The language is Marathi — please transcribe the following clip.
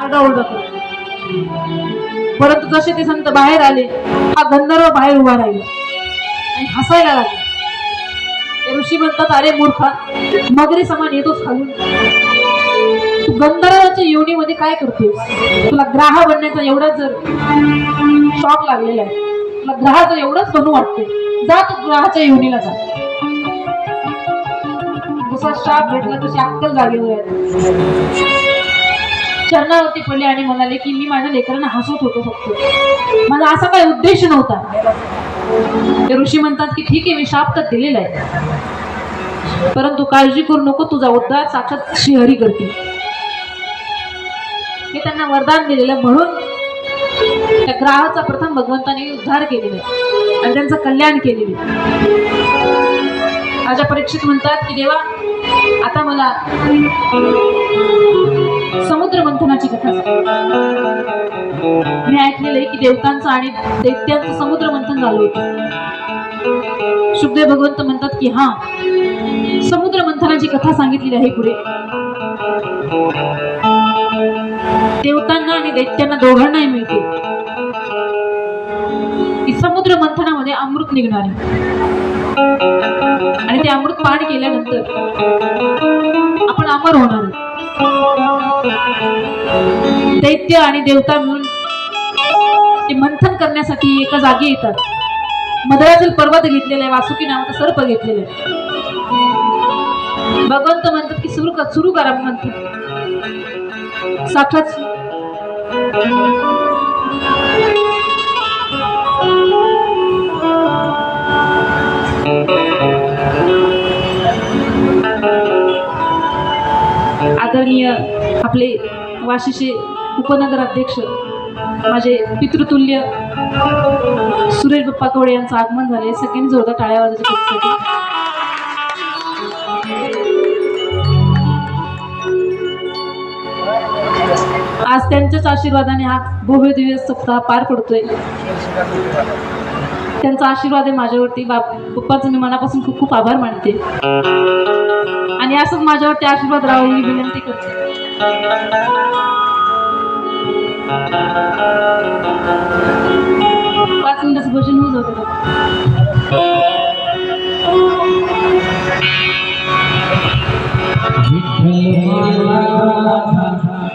आरडाओरडा जातो परंतु जसे ते संत बाहेर आले हा गंधर्व बाहेर उभा राहिला आणि हसायला लागला. ते ऋषी म्हणतात अरे मूर्खा मगरी समान येतोच खालून. तू गंधर्वाच्या योनीमध्ये काय करतोस तुला ग्राह बनण्याचा एवढाच जर शॉक लागलेला आहे तुला ग्रहाचं एवढंच बनू वाटते जा तू ग्रहाच्या योनीला जा. जसा शाप भेटला तशी अक्कल जागेवर आहे चरणावरती पडले आणि म्हणाले की मी माझ्या लेकरांना हसवत होतो फक्त. माझा असा काही उद्देश नव्हता. ते ऋषी म्हणतात की ठीक आहे मी शाप तर दिलेला आहे. परंतु काळजी करू नको तुझा उद्धार साक्षात श्रीहरी करते हे त्यांना वरदान दिलेलं म्हणून त्या ग्राहाचा प्रथम भगवंताने उद्धार केलेला आणि त्यांचं कल्याण केलेलं माझ्या परीक्षेत म्हणतात की देवा आता मला समुद्र मंथनाची कथा मी ऐकलेलं आहे की देवतांचं आणि दैत्यांचं समुद्र मंथन झालं होतं. शुभदेव भगवंत म्हणतात की हा समुद्र मंथनाची कथा सांगितलेली आहे पुढे. देवतांना आणि दैत्यांना दोघांनाही मिळते. की समुद्र मंथनामध्ये अमृत निघणार आहे. आणि ते अमृत पान केल्यानंतर आपण अमर होणार दैत्य आणि देवता मिळून ते मंथन करण्यासाठी एका जागी येतात. मदरातील पर्वत घेतलेला आहे वासुकी नावाचा सर्प घेतलेला आहे. भगवंत म्हणतात की सुरू कर सुरू करा म्हणतात. साक्षात आदरणीय आपले वाशीचे उपनगराध्यक्ष माझे पितृतुल्य सुरेश बाप्पा कवडे यांचं आगमन झाले. सगळ्यांनी जोरदार टाळ्या वाजायच्या आज त्यांच्याच आशीर्वादाने हा भव्य दिव्य सप्ताह पार पडतोय. त्यांचा आशीर्वाद आहे माझ्यावरती. बाप पप्पाचं मी मनापासून खूप खूप आभार मानते. आणि असंच माझ्यावरती आशीर्वाद राहू मी विनंती करते पाच मिनिटाचं भजन होऊ जातं का? विठ्ठल